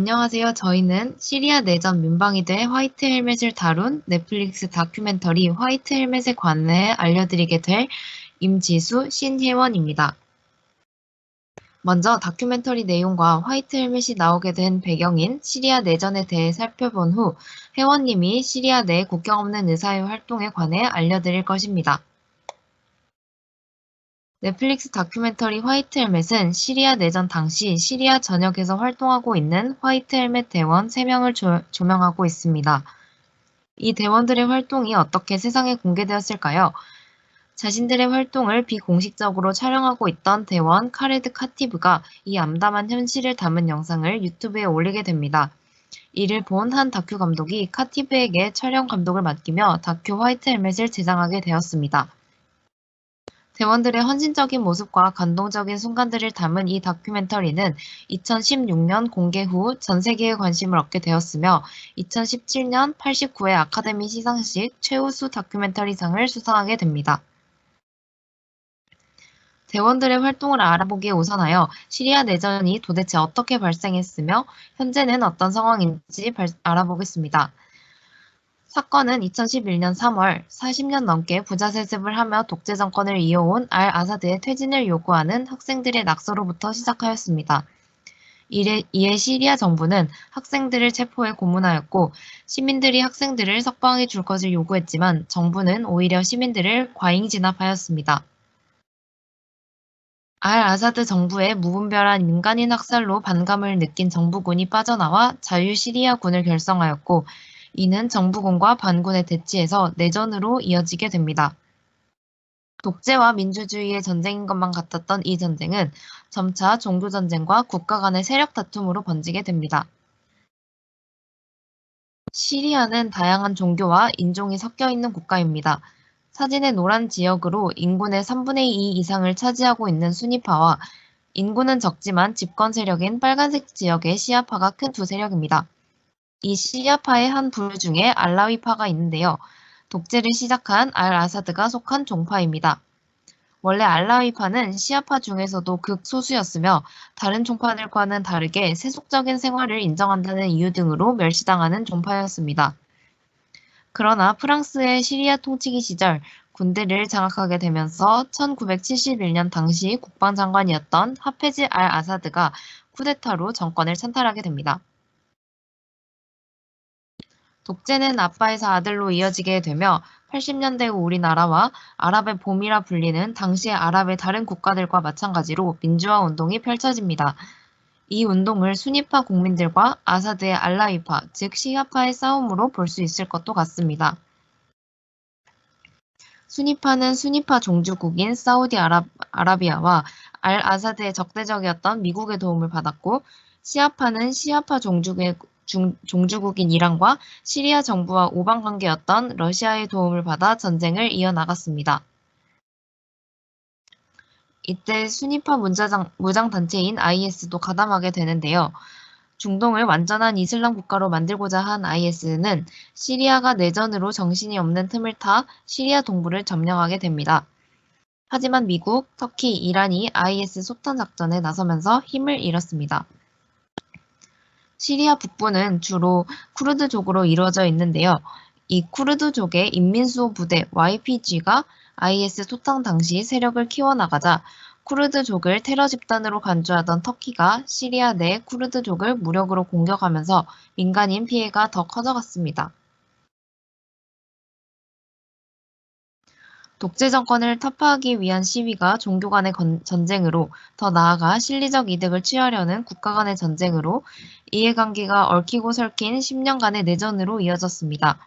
안녕하세요. 저희는 시리아 내전 민방위 대 화이트 헬멧을 다룬 넷플릭스 다큐멘터리 화이트 헬멧에 관해 알려드리게 될 임지수 신혜원입니다. 먼저 다큐멘터리 내용과 화이트 헬멧이 나오게 된 배경인 시리아 내전에 대해 살펴본 후 혜원님이 시리아 내 국경 없는 의사의 활동에 관해 알려드릴 것입니다. 넷플릭스 다큐멘터리 화이트 헬멧은 시리아 내전 당시 시리아 전역에서 활동하고 있는 화이트 헬멧 대원 3명을 조, 조명하고 있습니다. 이 대원들의 활동이 어떻게 세상에 공개되었을까요? 자신들의 활동을 비공식적으로 촬영하고 있던 대원 카레드 카티브가 이 암담한 현실을 담은 영상을 유튜브에 올리게 됩니다. 이를 본 한 다큐 감독이 카티브에게 촬영 감독을 맡기며 다큐 화이트 헬멧을 제작하게 되었습니다. 대원들의 헌신적인 모습과 감동적인 순간들을 담은 이 다큐멘터리는 2016년 공개 후 전 세계의 관심을 얻게 되었으며 2017년 89회 아카데미 시상식 최우수 다큐멘터리상을 수상하게 됩니다. 대원들의 활동을 알아보기에 우선하여 시리아 내전이 도대체 어떻게 발생했으며 현재는 어떤 상황인지 알아보겠습니다. 사건은 2011년 3월 40년 넘게 부자 세습을 하며 독재 정권을 이어온 알 아사드의 퇴진을 요구하는 학생들의 낙서로부터 시작하였습니다. 이에, 이에 시리아 정부는 학생들을 체포해 고문하였고 시민들이 학생들을 석방해 줄 것을 요구했지만 정부는 오히려 시민들을 과잉 진압하였습니다. 알 아사드 정부의 무분별한 민간인 학살로 반감을 느낀 정부군이 빠져나와 자유 시리아군을 결성하였고 이는 정부군과 반군의 대치에서 내전으로 이어지게 됩니다. 독재와 민주주의의 전쟁인 것만 같았던 이 전쟁은 점차 종교전쟁과 국가 간의 세력 다툼으로 번지게 됩니다. 시리아는 다양한 종교와 인종이 섞여 있는 국가입니다. 사진의 노란 지역으로 인구의 3분의 2 이상을 차지하고 있는 순위파와 인구는 적지만 집권 세력인 빨간색 지역의 시아파가 큰 두 세력입니다. 이 시리아파의 한 부류 중에 알라위파가 있는데요. 독재를 시작한 알 아사드가 속한 종파입니다. 원래 알라위파는 시아파 중에서도 극소수였으며 다른 종파들과는 다르게 세속적인 생활을 인정한다는 이유 등으로 멸시당하는 종파였습니다. 그러나 프랑스의 시리아 통치기 시절 군대를 장악하게 되면서 1971년 당시 국방장관이었던 하페즈 알 아사드가 쿠데타로 정권을 찬탈하게 됩니다. 독재는 아빠에서 아들로 이어지게 되며 80년대 후 우리나라와 아랍의 봄이라 불리는 당시의 아랍의 다른 국가들과 마찬가지로 민주화 운동이 펼쳐집니다. 이 운동을 순위파 국민들과 아사드의 알라이파, 즉 시아파의 싸움으로 볼 수 있을 것도 같습니다. 순위파는 순위파 종주국인 사우디아라비아와 알 아사드의 적대적이었던 미국의 도움을 받았고 시아파는 시아파 종주국의 중, 종주국인 이란과 시리아 정부와 오방 관계였던 러시아의 도움을 받아 전쟁을 이어나갔습니다. 이때 순위파 무장, 무장단체인 IS도 가담하게 되는데요. 중동을 완전한 이슬람 국가로 만들고자 한 IS는 시리아가 내전으로 정신이 없는 틈을 타 시리아 동부를 점령하게 됩니다. 하지만 미국, 터키, 이란이 IS 소탄 작전에 나서면서 힘을 잃었습니다. 시리아 북부는 주로 쿠르드족으로 이루어져 있는데요. 이 쿠르드족의 인민수호 부대 YPG가 IS 소탕 당시 세력을 키워나가자 쿠르드족을 테러 집단으로 간주하던 터키가 시리아 내 쿠르드족을 무력으로 공격하면서 민간인 피해가 더 커져갔습니다. 독재 정권을 타파하기 위한 시위가 종교 간의 전쟁으로 더 나아가 실리적 이득을 취하려는 국가 간의 전쟁으로 이해관계가 얽히고 설킨 10년간의 내전으로 이어졌습니다.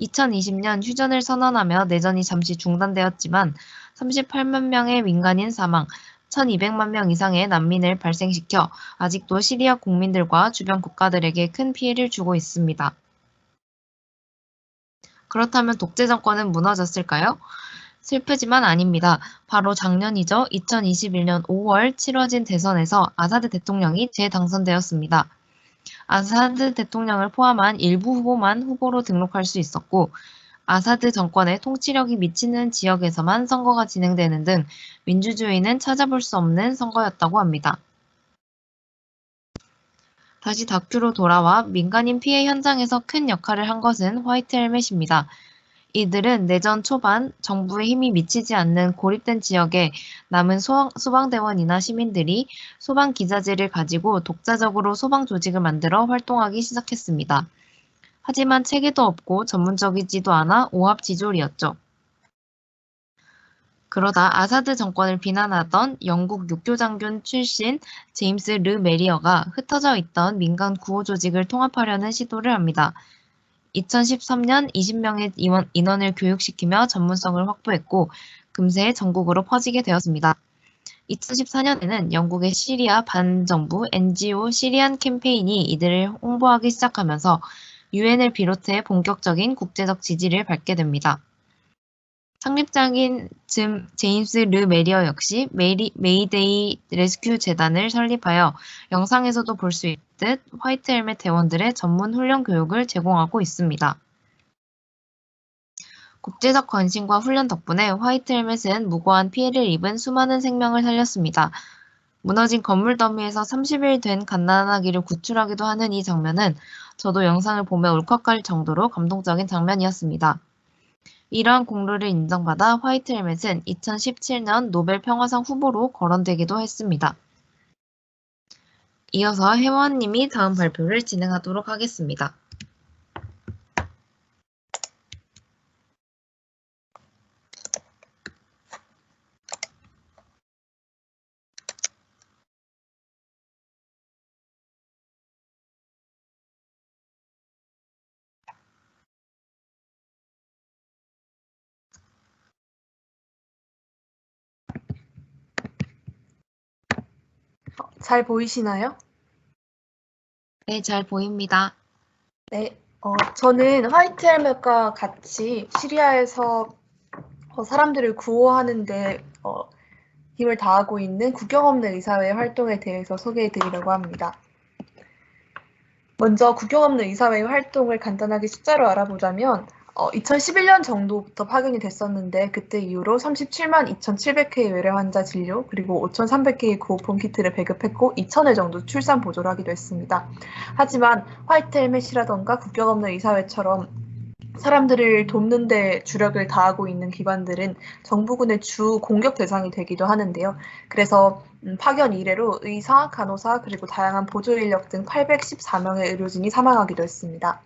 2020년 휴전을 선언하며 내전이 잠시 중단되었지만 38만 명의 민간인 사망, 1200만 명 이상의 난민을 발생시켜 아직도 시리아 국민들과 주변 국가들에게 큰 피해를 주고 있습니다. 그렇다면 독재 정권은 무너졌을까요? 슬프지만 아닙니다. 바로 작년이죠. 2021년 5월 치러진 대선에서 아사드 대통령이 재당선되었습니다. 아사드 대통령을 포함한 일부 후보만 후보로 등록할 수 있었고 아사드 정권의 통치력이 미치는 지역에서만 선거가 진행되는 등 민주주의는 찾아볼 수 없는 선거였다고 합니다. 다시 다큐로 돌아와 민간인 피해 현장에서 큰 역할을 한 것은 화이트 헬멧입니다. 이들은 내전 초반 정부의 힘이 미치지 않는 고립된 지역에 남은 소방, 소방대원이나 시민들이 소방 기자재를 가지고 독자적으로 소방 조직을 만들어 활동하기 시작했습니다. 하지만 체계도 없고 전문적이지도 않아 오합지졸이었죠. 그러다 아사드 정권을 비난하던 영국 육교장군 출신 제임스 르 메리어가 흩어져 있던 민간 구호 조직을 통합하려는 시도를 합니다. 2013년 20명의 인원을 교육시키며 전문성을 확보했고 금세 전국으로 퍼지게 되었습니다. 2014년에는 영국의 시리아 반정부 NGO 시리안 캠페인이 이들을 홍보하기 시작하면서 유엔을 비롯해 본격적인 국제적 지지를 받게 됩니다. 창립자인 제임스 르 메리어 역시 메리, 메이데이 레스큐 재단을 설립하여 영상에서도 볼 수 있듯 화이트 헬멧 대원들의 전문 훈련 교육을 제공하고 있습니다. 국제적 관심과 훈련 덕분에 화이트 헬멧은 무고한 피해를 입은 수많은 생명을 살렸습니다. 무너진 건물 더미에서 30일 된 갓난아기를 구출하기도 하는 이 장면은 저도 영상을 보며 울컥할 정도로 감동적인 장면이었습니다. 이러한 공로를 인정받아 화이트 헬멧은 2017년 노벨 평화상 후보로 거론되기도 했습니다. 이어서 회원님이 다음 발표를 진행하도록 하겠습니다. 잘 보이시나요? 네, 잘 보입니다. 네, 어, 저는 화이트 헬멧과 같이 시리아에서 어, 사람들을 구호하는데 어, 힘을 다하고 있는 국경 없는 의사회 활동에 대해서 소개해 드리려고 합니다. 먼저 국경 없는 의사회 활동을 간단하게 숫자로 알아보자면 어, 2011년 정도부터 파견이 됐었는데 그때 이후로 37만 2,700회의 외래 환자 진료 그리고 5,300개의 구호폰 키트를 배급했고 2,000회 정도 출산 보조를 하기도 했습니다. 하지만 화이트 헬멧이라던가 국경 없는 의사회처럼 사람들을 돕는 데 주력을 다하고 있는 기관들은 정부군의 주 공격 대상이 되기도 하는데요. 그래서 음, 파견 이래로 의사, 간호사, 그리고 다양한 보조 인력 등 814명의 의료진이 사망하기도 했습니다.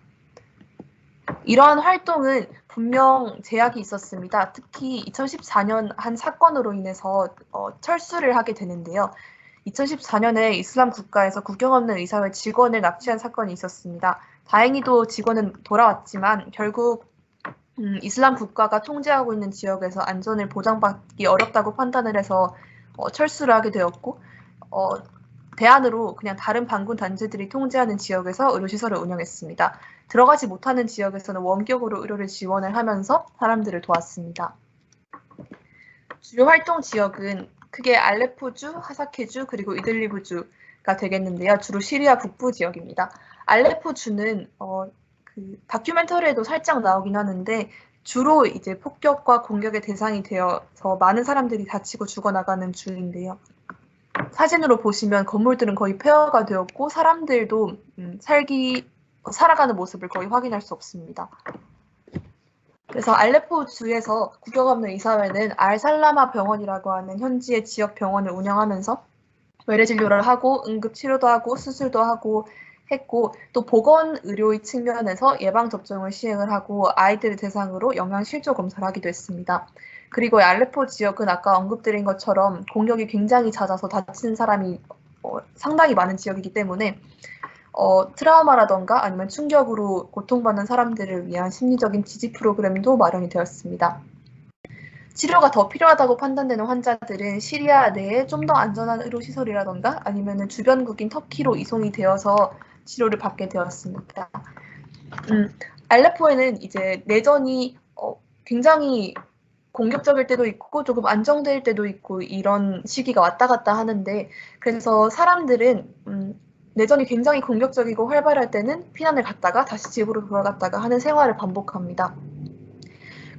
이러한 활동은 분명 제약이 있었습니다. 특히 2014년 한 사건으로 인해서 어, 철수를 하게 되는데요. 2014년에 이슬람 국가에서 국경 없는 의사회 직원을 납치한 사건이 있었습니다. 다행히도 직원은 돌아왔지만 결국 음, 이슬람 국가가 통제하고 있는 지역에서 안전을 보장받기 어렵다고 판단을 해서 어, 철수를 하게 되었고 어, 대안으로 그냥 다른 반군 단체들이 통제하는 지역에서 의료시설을 운영했습니다. 들어가지 못하는 지역에서는 원격으로 의료를 지원을 하면서 사람들을 도왔습니다. 주요 활동 지역은 크게 알레포주, 하사케주, 그리고 이들리브주가 되겠는데요. 주로 시리아 북부 지역입니다. 알레포주는 어, 그 다큐멘터리에도 살짝 나오긴 하는데 주로 이제 폭격과 공격의 대상이 되어서 많은 사람들이 다치고 죽어나가는 주인데요. 사진으로 보시면 건물들은 거의 폐허가 되었고 사람들도 음, 살기 살아가는 모습을 거의 확인할 수 없습니다. 그래서 알레포 주에서 국경 없는 이사회는 알살라마 병원이라고 하는 현지의 지역 병원을 운영하면서 외래 진료를 하고 응급 치료도 하고 수술도 하고 했고 또 보건 의료의 측면에서 예방 접종을 시행을 하고 아이들을 대상으로 영양 실조 검사를 하기도 했습니다. 그리고 알레포 지역은 아까 언급드린 것처럼 공격이 굉장히 잦아서 다친 사람이 어, 상당히 많은 지역이기 때문에 어, 트라우마라던가 아니면 충격으로 고통받는 사람들을 위한 심리적인 지지 프로그램도 마련이 되었습니다. 치료가 더 필요하다고 판단되는 환자들은 시리아 내에 좀 더 안전한 의료시설이라던가 아니면 주변국인 터키로 이송이 되어서 치료를 받게 되었습니다. 음, 알레포에는 이제 내전이 어, 굉장히 공격적일 때도 있고 조금 안정될 때도 있고 이런 시기가 왔다 갔다 하는데 그래서 사람들은 음, 내전이 굉장히 공격적이고 활발할 때는 피난을 갔다가 다시 집으로 돌아갔다가 하는 생활을 반복합니다.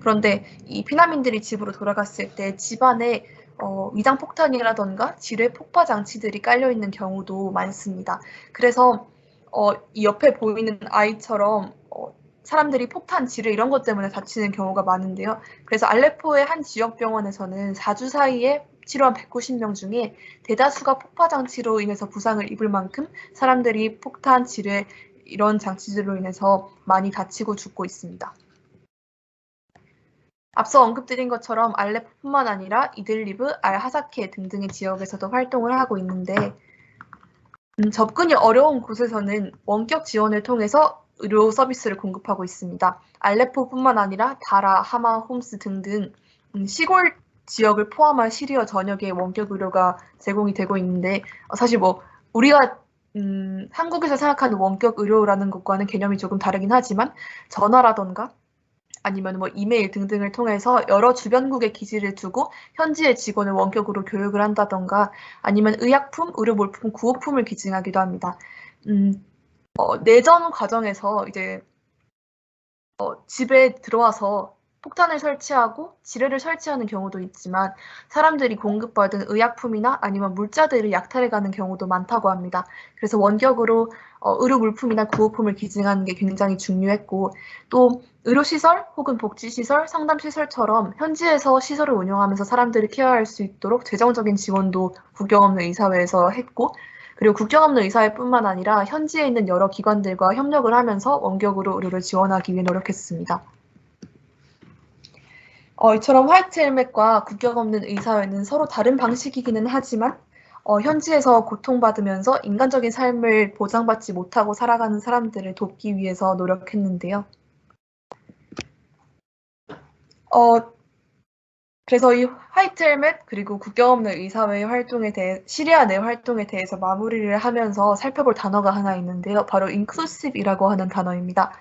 그런데 이 피난민들이 집으로 돌아갔을 때 집안에 어, 위장 폭탄이라던가 지뢰 폭파 장치들이 깔려 있는 경우도 많습니다. 그래서 어, 이 옆에 보이는 아이처럼 어, 사람들이 폭탄, 지뢰 이런 것 때문에 다치는 경우가 많은데요. 그래서 알레포의 한 지역 병원에서는 4주 사이에 치료한 190명 중에 대다수가 폭파 장치로 인해서 부상을 입을 만큼 사람들이 폭탄, 지뢰 이런 장치들로 인해서 많이 다치고 죽고 있습니다. 앞서 언급드린 것처럼 알레포뿐만 아니라 이들리브, 알하사케 등등의 지역에서도 활동을 하고 있는데 음, 접근이 어려운 곳에서는 원격 지원을 통해서 의료 서비스를 공급하고 있습니다. 알레포뿐만 아니라 다라, 하마, 홈스 등등 음, 시골 지역을 포함한 시리아 전역의 원격 의료가 제공이 되고 있는데 어, 사실 뭐 우리가 음, 한국에서 생각하는 원격 의료라는 것과는 개념이 조금 다르긴 하지만 전화라던가 아니면 뭐 이메일 등등을 통해서 여러 주변국에 기지를 두고 현지의 직원을 원격으로 교육을 한다던가 아니면 의약품, 의료 물품, 구호품을 기증하기도 합니다. 음, 어, 내전 과정에서 이제 어, 집에 들어와서 폭탄을 설치하고 지뢰를 설치하는 경우도 있지만 사람들이 공급받은 의약품이나 아니면 물자들을 약탈해가는 경우도 많다고 합니다. 그래서 원격으로 어, 의료 물품이나 구호품을 기증하는 게 굉장히 중요했고 또 의료시설 혹은 복지시설, 상담시설처럼 현지에서 시설을 운영하면서 사람들이 케어할 수 있도록 재정적인 지원도 국경 없는 의사회에서 했고 그리고 국경 없는 의사회뿐만 아니라 현지에 있는 여러 기관들과 협력을 하면서 원격으로 의료를 지원하기 위해 노력했습니다. 어, 이처럼 화이트 헬멧과 국경 없는 의사회는 서로 다른 방식이기는 하지만 어, 현지에서 고통받으면서 인간적인 삶을 보장받지 못하고 살아가는 사람들을 돕기 위해서 노력했는데요. 어, 그래서 이 화이트 헬멧 그리고 국경 없는 의사회의 활동에 대해 시리아 내 활동에 대해서 마무리를 하면서 살펴볼 단어가 하나 있는데요. 바로 inclusive이라고 하는 단어입니다.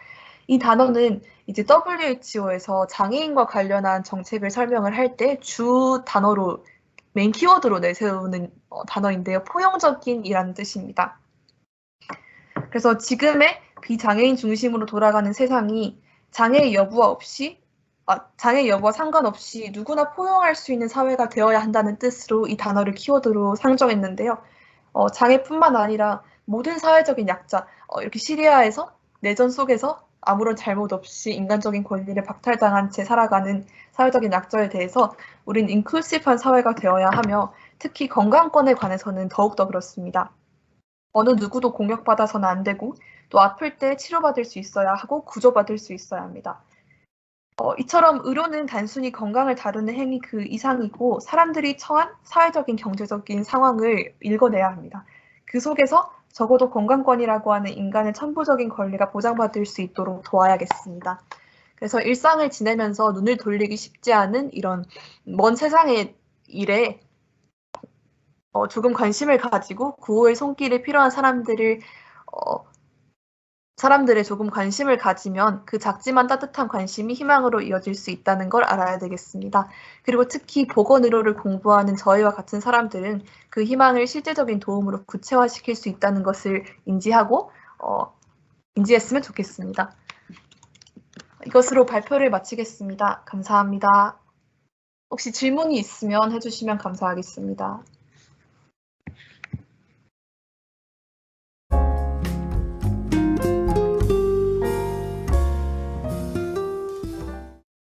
이 단어는 이제 WHO에서 장애인과 관련한 정책을 설명을 할 때 주 단어로 메인 키워드로 내세우는 어, 단어인데요. 포용적인이라는 뜻입니다. 그래서 지금의 비장애인 중심으로 돌아가는 세상이 장애 여부와 없이 아, 장애 여부와 상관없이 누구나 포용할 수 있는 사회가 되어야 한다는 뜻으로 이 단어를 키워드로 상정했는데요. 어, 장애뿐만 아니라 모든 사회적인 약자, 어, 이렇게 시리아에서 내전 속에서 아무런 잘못 없이 인간적인 권리를 박탈당한 채 살아가는 사회적인 약자에 대해서 우린 인클루시브한 사회가 되어야 하며 특히 건강권에 관해서는 더욱더 그렇습니다. 어느 누구도 공격받아서는 안 되고 또 아플 때 치료받을 수 있어야 하고 구조받을 수 있어야 합니다. 어, 이처럼 의료는 단순히 건강을 다루는 행위 그 이상이고 사람들이 처한 사회적인 경제적인 상황을 읽어내야 합니다. 그 속에서 적어도 건강권이라고 하는 인간의 천부적인 권리가 보장받을 수 있도록 도와야겠습니다. 그래서 일상을 지내면서 눈을 돌리기 쉽지 않은 이런 먼 세상의 일에 어, 조금 관심을 가지고 구호의 손길이 필요한 사람들을 어, 사람들의 조금 관심을 가지면 그 작지만 따뜻한 관심이 희망으로 이어질 수 있다는 걸 알아야 되겠습니다. 그리고 특히 보건의료를 공부하는 저희와 같은 사람들은 그 희망을 실제적인 도움으로 구체화시킬 수 있다는 것을 인지하고 어, 인지했으면 좋겠습니다. 이것으로 발표를 마치겠습니다. 감사합니다. 혹시 질문이 있으면 해주시면 감사하겠습니다.